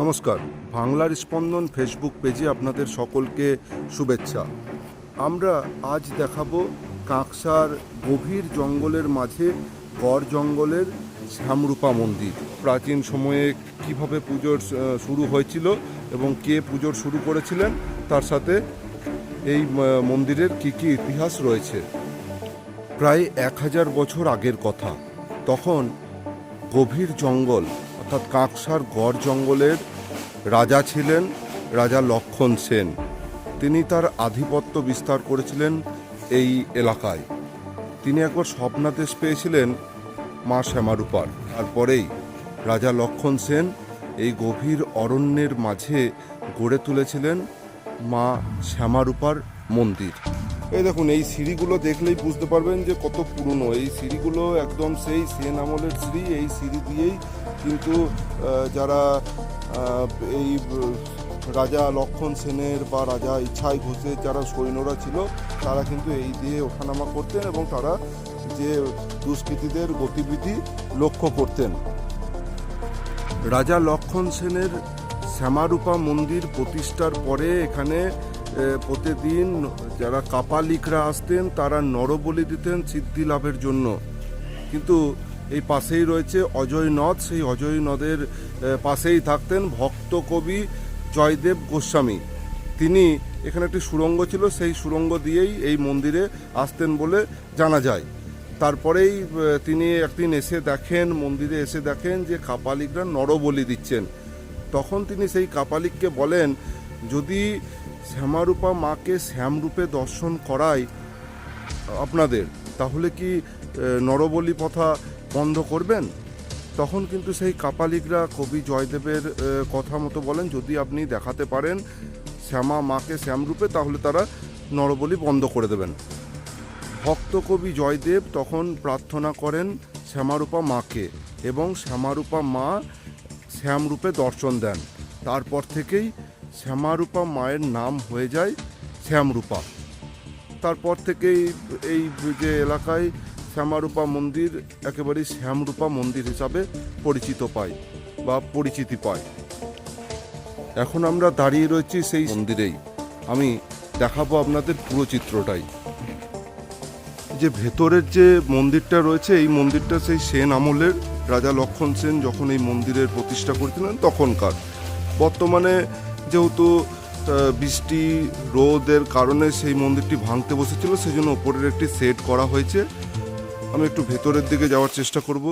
নমস্কার। বাংলার স্পন্দন ফেসবুক পেজে আপনাদের সকলকে শুভেচ্ছা। আমরা আজ দেখাবো কাঁকসার গভীর জঙ্গলের মাঝে গড় জঙ্গলের শ্যামরূপা মন্দির। প্রাচীন সময়ে কীভাবে পুজোর শুরু হয়েছিল এবং কে পুজোর শুরু করেছিলেন, তার সাথে এই মন্দিরের কি কি ইতিহাস রয়েছে। প্রায় এক হাজার বছর আগের কথা। তখন গভীর জঙ্গল অর্থাৎ কাঁকসার গড় জঙ্গলের রাজা ছিলেন, রাজা লক্ষণ সেন। তিনি তার আধিপত্য বিস্তার করেছিলেন এই এলাকায়। তিনি একবার স্বপ্নাদেশ পেয়েছিলেন মা শ্যামারূপার। তারপরেই রাজা লক্ষণ সেন এই গভীর অরণ্যের মাঝে গড়ে তুলেছিলেন মা শ্যামারূপার মন্দির। এই দেখুন, এই সিঁড়িগুলো দেখলেই বুঝতে পারবেন যে কত পুরনো। এই সিঁড়িগুলো একদম সেই সেন আমলের সিঁড়ি, এই সিঁড়ি দিয়েই কিন্তু যারা এই রাজা লক্ষণ সেনের বা রাজা ইচ্ছাই ঘোষের যারা সৈন্যরা ছিল, তারা কিন্তু এই দিয়ে ওঠানামা করতেন এবং তারা যে দুষ্কৃতীদের গতিবিধি লক্ষ্য করতেন। রাজা লক্ষণ সেনের শ্যামারূপা মন্দির প্রতিষ্ঠার পরে এখানে প্রতিদিন যারা কাপালিকরা আসতেন, তারা নরবলি দিতেন সিদ্ধি লাভের জন্য। কিন্তু এই পাশেই রয়েছে অজয় নদ। সেই অজয় নদের পাশেই থাকতেন ভক্ত কবি জয়দেব গোস্বামী। তিনি এখানে একটি সুরঙ্গ ছিল, সেই সুরঙ্গ দিয়েই এই মন্দিরে আসতেন বলে জানা যায়। তারপরেই তিনি একদিন এসে দেখেন, মন্দিরে এসে দেখেন যে কাপালিকরা নরবলি দিচ্ছেন। তখন তিনি সেই কাপালিককে বলেন, যদি শ্যামারূপা মাকে শ্যামরূপে দর্শন করায় আপনাদের, তাহলে কি নরবলি প্রথা বন্ধ করবেন, তখন কিন্তু সেই কাপালিকরা কবি জয়দেবের কথা মতো বলেন, যদি আপনি দেখাতে পারেন শ্যামা মাকে শ্যামরূপে, তাহলে তারা নরবলি বন্ধ করে দেবেন। ভক্ত কবি জয়দেব তখন প্রার্থনা করেন শ্যামারূপা মাকে এবং শ্যামারূপা মা শ্যামরূপে দর্শন দেন। তারপর থেকেই শ্যামারূপা মায়ের নাম হয়ে যায় শ্যামরূপা। তারপর থেকেই এই যে এলাকায় শ্যামারূপা মন্দির একেবারেই শ্যামরূপা মন্দির হিসাবে পরিচিত পায় বা পরিচিতি পায় এখন আমরা দাঁড়িয়ে রয়েছি সেই মন্দিরেই। আমি দেখাবো আপনাদের পুরো চিত্রটাই। যে ভেতরের যে মন্দিরটা রয়েছে, এই মন্দিরটা সেই সেন আমলের রাজা লক্ষণ সেন যখন এই মন্দিরের প্রতিষ্ঠা করেছিলেন তখনকার। বর্তমানে যেহেতু বৃষ্টি, রোদের কারণে সেই মন্দিরটি ভাঙতে বসেছিল সেই জন্য ওপরের একটি সেট করা হয়েছে। আমি একটু ভেতরের দিকে যাওয়ার চেষ্টা করব।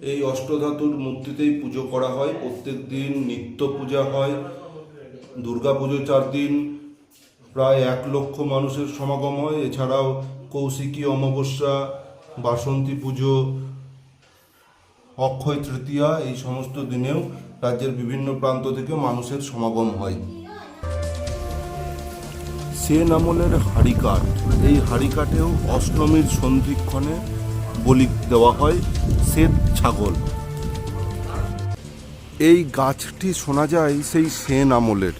এই অষ্টধাতুর মূর্তিতেই পুজো করা হয়। প্রত্যেক দিন নিত্য পূজা হয়। দুর্গা পুজো চার দিন প্রায় এক লক্ষ মানুষের সমাগম হয়। এছাড়াও কৌশিকী, অমাবস্যা, বাসন্তী পুজো, অক্ষয় তৃতীয়া এই সমস্ত দিনেও রাজ্যের বিভিন্ন প্রান্ত থেকে মানুষের সমাগম হয়। সেন আমলের হাড়িকাঠ। এই হাড়িকাঠেও অষ্টমীর সন্ধিক্ষণে বলি দেওয়া হয় শ্বেত ছাগল। এই গাছটি শোনা যায় সেই সেন আমলের।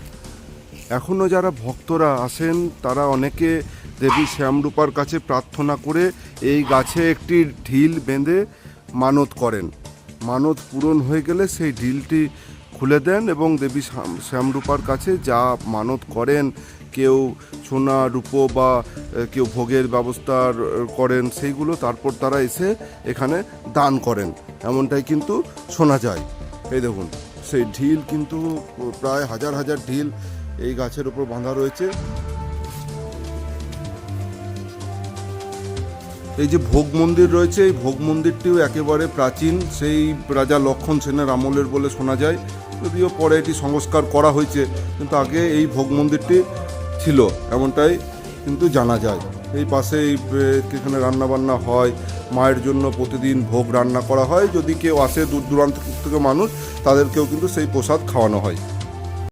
এখনও যারা ভক্তরা আসেন, তারা অনেকে দেবী শ্যামরূপার কাছে প্রার্থনা করে এই গাছে একটি ঢিল বেঁধে মানত করেন। মানত পূরণ হয়ে গেলে সেই ঢিলটি খুলে দেন এবং দেবী শ্যাম- শ্যামরূপার কাছে যা মানত করেন কেউ সোনা, রূপো বা কেউ ভোগের ব্যবস্থা করেন সেইগুলো, তারপর তারা এসে এখানে দান করেন। এমনটাই কিন্তু শোনা যায়। এই দেখুন, সেই ঢিল কিন্তু প্রায় হাজার হাজার ঢিল এই গাছের উপর বাঁধা রয়েছে। এই যে ভোগ মন্দির রয়েছে, এই ভোগ মন্দিরটিও একেবারে প্রাচীন। সেই রাজা লক্ষণ সেনের আমলের বলে শোনা যায়। যদিও পরে এটি সংস্কার করা হয়েছে, কিন্তু আগে এই ভোগ মন্দিরটি ছিল, এমনটাই কিন্তু জানা যায়। এই পাশে এখানে রান্নাবান্না হয়, মায়ের জন্য প্রতিদিন ভোগ রান্না করা হয়। যদি কেউ আসে দূর দূরান্ত থেকে মানুষ, তাদেরকেও কিন্তু সেই প্রসাদ খাওয়ানো হয়।